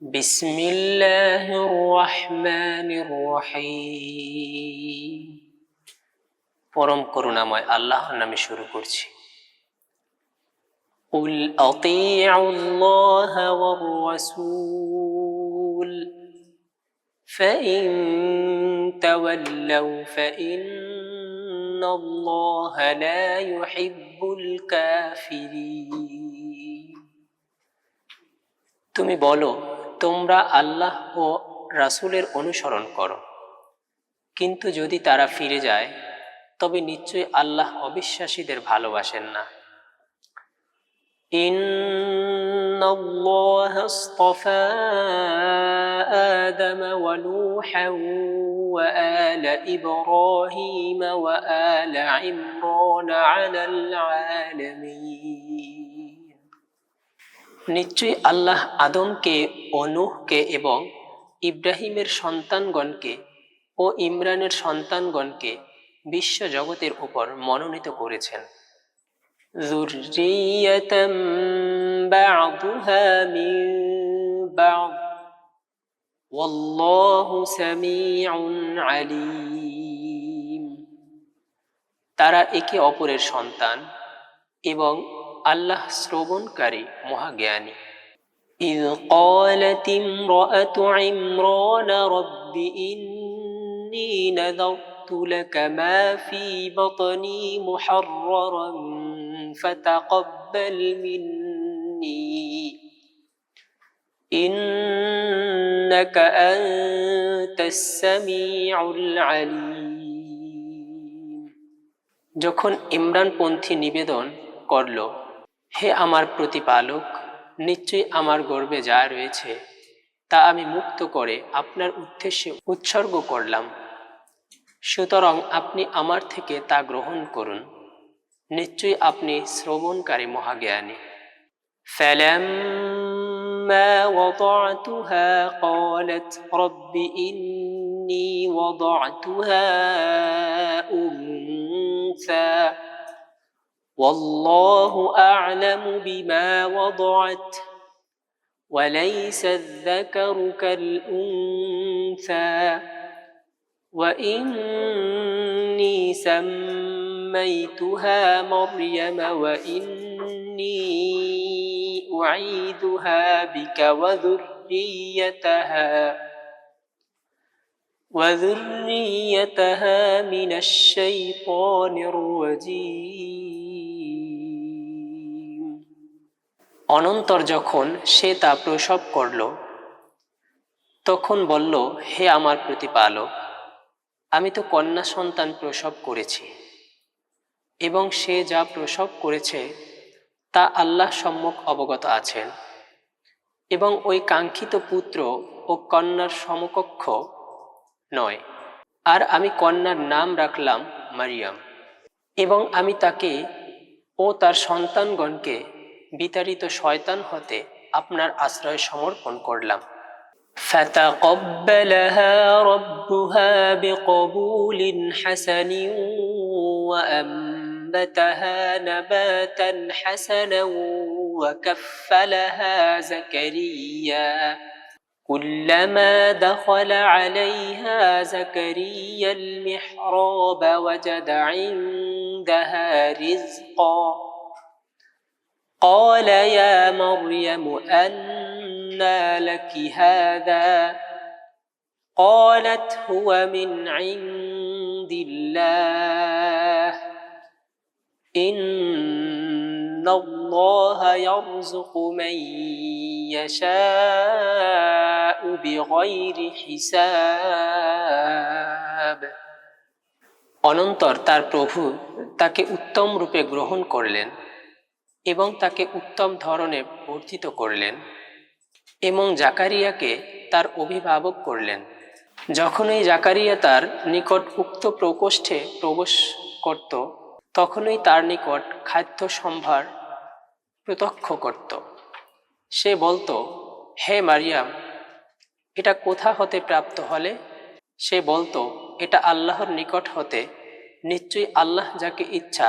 بسم الله الرحمن الرحيم পরম করুণাময় আল্লাহর নামে শুরু করছি قل أطيعوا الله والرسول فإن تولوا فإن الله لا يحب الكافرين তুমি বলো তোমরা আল্লাহ ও রাসূলের অনুসরণ করো কিন্তু যদি তারা ফিরে যায় তবে নিশ্চয়ই আল্লাহ অবিশ্বাসীদের ভালোবাসেন না إن الله اصطفى آدم ونوحا وآل إبراهيم وآل عمران على العالمين নিশ্চয়ই আল্লাহ আদমকে অনুহকে এবং ইব্রাহিমের সন্তানগণকে ও ইমরানের সন্তানগণকে বিশ্ব জগতের উপর মনোনীত করেছেন। তারা একে অপরের সন্তান এবং আল্লাহ শ্রবণকারী মহাজ্ঞানী إذ قالت امرأة عمران رب إني نذرت لك ما في بطني محررا فتقبل مني إنك أنت السميع العليم যখন ইমরানপন্থী নিবেদন করল হে আমার প্রতিপালক নিশ্চয়ই আমার গর্বে যা রয়েছে তা আমি মুক্ত করে আপনার উদ্দেশ্যে উৎসর্গ করলাম সুতরাং আপনি আমার থেকে তা গ্রহণ করুন নিশ্চয়ই আপনি শ্রবণকারী মহাজ্ঞানী فلما وضعتها قالت رب إني وضعتها أنثى والله أعلم بما وضعت وليس الذكر كالأنثى وإني سميتها مريم وإني أعيذها بك وذريتها وذريتها من الشيطان الرجيم. অনন্তর যখন সে তা প্রসব করল, তখন বলল, হে আমার প্রতিপালক, আমি তো কন্যা সন্তান প্রসব করেছি, এবং সে যা প্রসব করেছে, তা আল্লাহ সম্মুখ অবগত আছেন, এবং ওই কাঙ্ক্ষিত পুত্র ও কন্যার সমকক্ষ নয়। আর আমি কন্যার নাম রাখলাম মারিয়াম, এবং আমি তাকে ও তার সন্তানগণকে বিতাড়িত শয়তান হতে আপনার আশ্রয় সমর্পণ করলাম فتقبلها ربها بقبول حسن وأنبتها نباتا حسنا وكفلها زكريا كلما دخل عليها زكريا المحراب وجد عندها رزقا قال يا مريم أنى لك هذا قالت هو من عند الله إن الله يرزق من يشاء بغير حساب অনন্তর তার প্রভু তাকে উত্তম রূপে গ্রহণ করলেন এবং তাকে উত্তম ধরনে বর্ধিত করলেন এবং জাকারিয়াকে তার অভিভাবক করলেন। যখনই জাকারিয়া তার নিকট উক্ত প্রকোষ্ঠে প্রবেশ করত, তখনই তার নিকট খাদ্য সম্ভার প্রত্যক্ষ করত। সে বলতো, হে মারিয়াম, এটা কোথা হতে প্রাপ্ত হলে? সে বলতো, এটা আল্লাহর নিকট হতে। নিশ্চয়ই আল্লাহ যাকে ইচ্ছা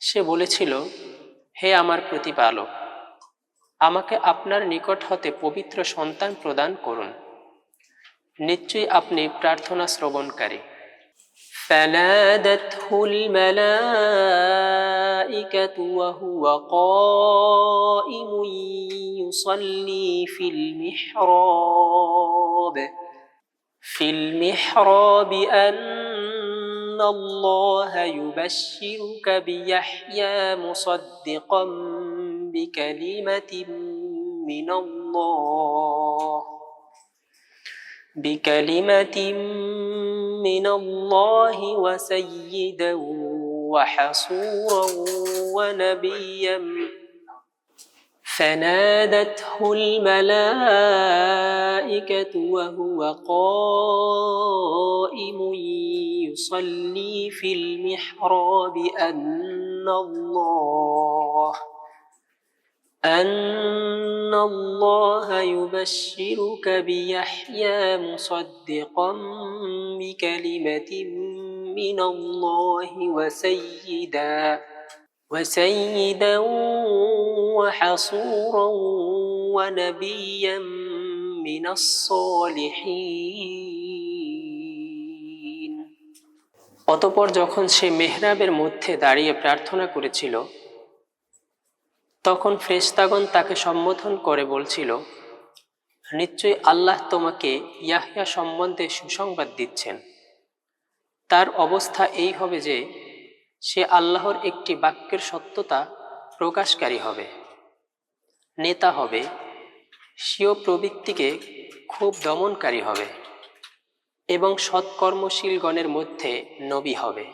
সে বলেছিল হে আমার প্রতিপালক আমাকে আপনার নিকট হতে পবিত্র সন্তান প্রদান করুন নিশ্চয়ই আপনি প্রার্থনা শ্রবণকারী فنادته الملائكة وهو قائم يصلي في المحراب في المحراب أن الله يبشرك بيحيى مصدقا بكلمة من الله بكلمة من الله وسيدا وحصورا ونبيا فنادته الملائكة وهو قائم يصلي في المحراب أن الله أن الله يبشرك بيحيى مصدقا بكلمة من الله وسيدا. وسيدا وحصورا ونبيا من الصالحين অতপর যখন সে মেহরাবের মধ্যে দাঁড়িয়ে প্রার্থনা করেছিল তখন ফ্রেস্তাগণ তাকে সম্বোধন করে বলছিল নিশ্চয়ই আল্লাহ তোমাকে ইয়াহিয়া সম্বন্ধে সুসংবাদ দিচ্ছেন তার অবস্থা এই হবে যে সে আল্লাহর একটি বাক্যের সত্যতা প্রকাশকারী হবে নেতা হবে স্বীয় প্রবৃত্তিকে খুব দমনকারী হবে এবং সৎকর্মশীলগণের মধ্যে নবী হবে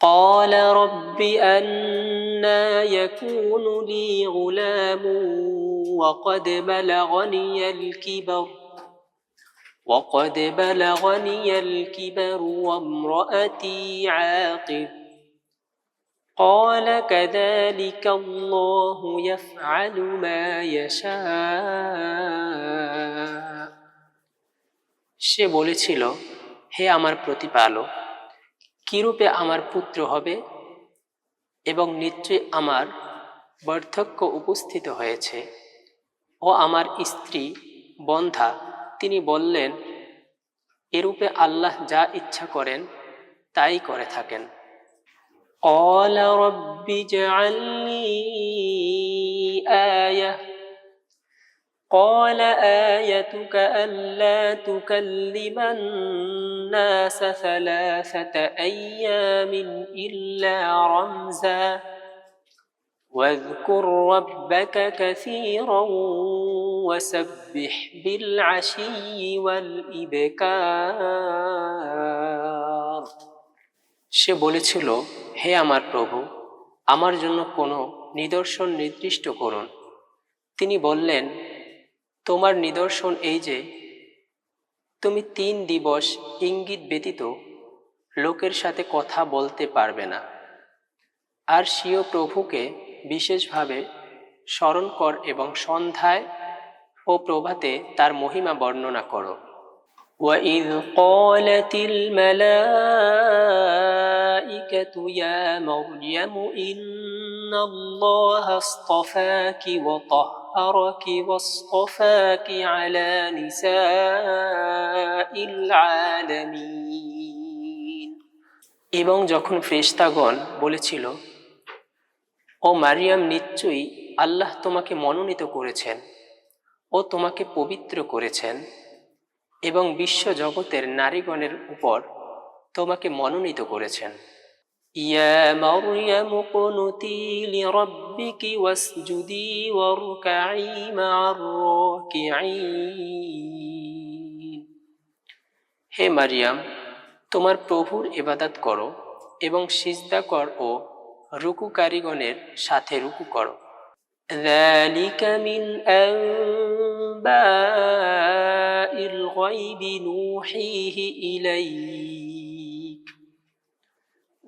قال رب أنا يكون لي غلام وقد بلغني الكبر وقد بلغني الكبر وامرأتي عاقر قال كذلك الله يفعل ما يشاء সে বলেছিল হে আমার প্রতিপালক কিরূপে আমার পুত্র হবে এবং নিশ্চয়ই আমার বার্ধক্য উপস্থিত হয়েছে ও আমার স্ত্রী বন্ধা তিনি বললেন এরূপে আল্লাহ যা ইচ্ছা করেন তাই করে থাকেন قال رب اجعل لي آية. قال آيتك ألا تكلم الناس ثلاثة أيام إلا رمزا. واذكر ربك كثيرا وسبح بالعشي والإبكار. সে বলেছিল হে আমার প্রভু আমার জন্য কোনো নিদর্শন নির্দিষ্ট করুন তিনি বললেন তোমার নিদর্শন এই যে তুমি তিন দিবস ইঙ্গিত ব্যতীত লোকের সাথে কথা বলতে পারবে না আর স্বীয় প্রভুকে বিশেষভাবে স্মরণ কর এবং সন্ধ্যায় ও প্রভাতে তার মহিমা বর্ণনা করো وإذ قالت الملائكة يا مريم إن الله اصطفاك وطهرك واصطفاك على نساء العالمين এবং যখন ফেরেশতাগণ বলেছিল ও মারিয়াম নিশ্চয়ই আল্লাহ তোমাকে মনোনীত করেছেন ও তোমাকে পবিত্র করেছেন এবং বিশ্ব জগতের নারীগণের উপর তোমাকে মনোনীত করেছেন ইয়া মারিয়াম কুনুতি লিরাব্বিকি ওয়াসজুদি ওয়ারকাই মা'আর রাকিঈন হে মারিয়াম তোমার প্রভুর ইবাদত করো এবং সিজদা কর ও রুকুকারীগণের সাথে রুকু করো ذلك من أنباء الغيب نوحيه إليك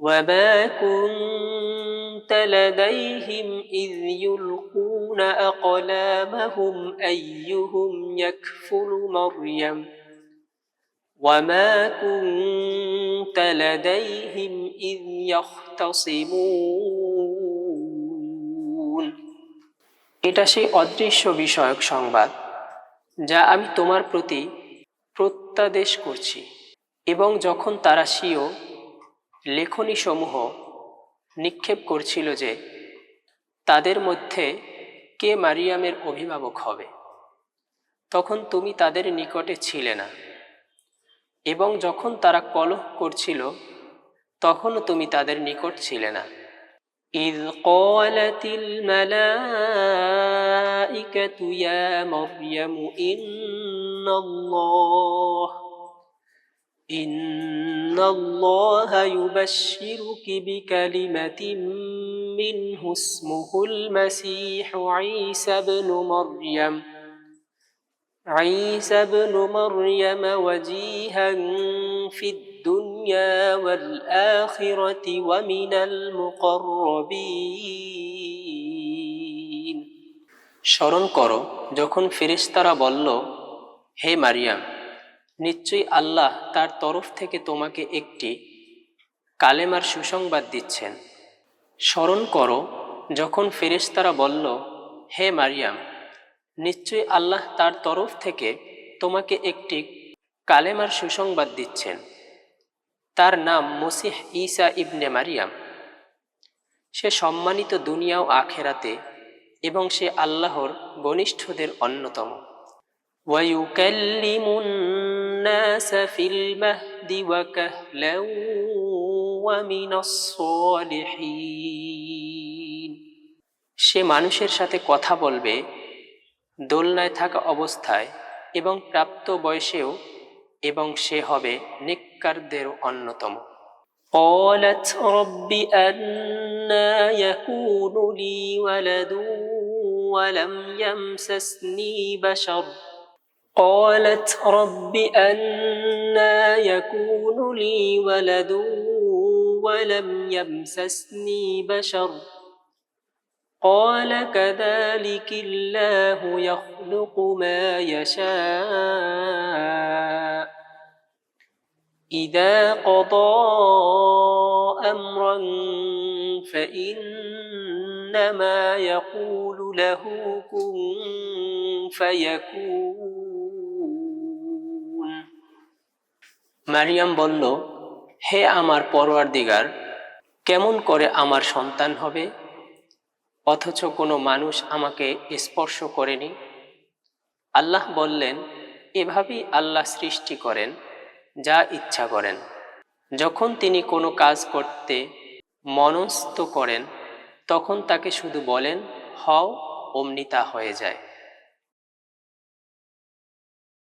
وما كنت لديهم إذ يلقون أقلامهم أيهم يكفل مريم وما كنت لديهم إذ يختصمون এটা সেই অদৃশ্য বিষয়ক সংবাদ যা আমি তোমার প্রতি প্রত্যাদেশ করছি এবং যখন তারা স্বীয় লেখনীসমূহ নিক্ষেপ করছিল যে তাদের মধ্যে কে মারিয়ামের অভিভাবক হবে তখন তুমি তাদের নিকটে ছিলে না এবং যখন তারা কলহ করছিল তখনও তুমি তাদের নিকট ছিলে না إذ قالت الملائكة يا مريم إن الله إن الله يبشرك بكلمة منه اسمه المسيح عيسى بن مريم عيسى بن مريم وجيها في الدنيا والآخرة ومن المقربين স্মরণ করো যখন ফেরেশতারা বলল হে মারিয়াম নিশ্চয়ই আল্লাহ তার তরফ থেকে তোমাকে একটি কালেমার সুসংবাদ দিচ্ছেন। স্মরণ করো, যখন ফেরেশতারা বলল, হে মারিয়াম, নিশ্চয়ই আল্লাহ তার তরফ থেকে তোমাকে একটি কালেমার সুসংবাদ দিচ্ছেন। তার নাম মসিহ ইসা ইবনে মারিয়াম। সে সম্মানিত দুনিয়াও আখেরাতে এবং সে আল্লাহর ঘনিষ্ঠদের অন্যতম। ওয়াইউকাল্লিমুন الناس في المهد وكهلا ومن الصالحين সে মানুষের সাথে কথা বলবে দোলনায় থাকা অবস্থায় এবং প্রাপ্ত বয়সেও এবং সে হবে নিক্কারদের অন্যতম قالت رب أنا يكون لي ولد ولم يمسسني بشر قالت رب أنا يكون لي ولد ولم يمسسني بشر. قال كذلك الله يخلق ما يشاء. إذا قضى أمرا فإنما يقول له كن فيكون. মারিয়াম বলল, হে আমার পরওয়ারদিগার, কেমন করে আমার সন্তান হবে? অথচ কোনো মানুষ আমাকে স্পর্শ করেনি। আল্লাহ বললেন, এভাবেই আল্লাহ সৃষ্টি করেন, যা ইচ্ছা করেন। যখন তিনি কোনো কাজ করতে মনস্থ করেন, তখন তাকে শুধু বলেন, হও, অমনি তা হয়ে যায়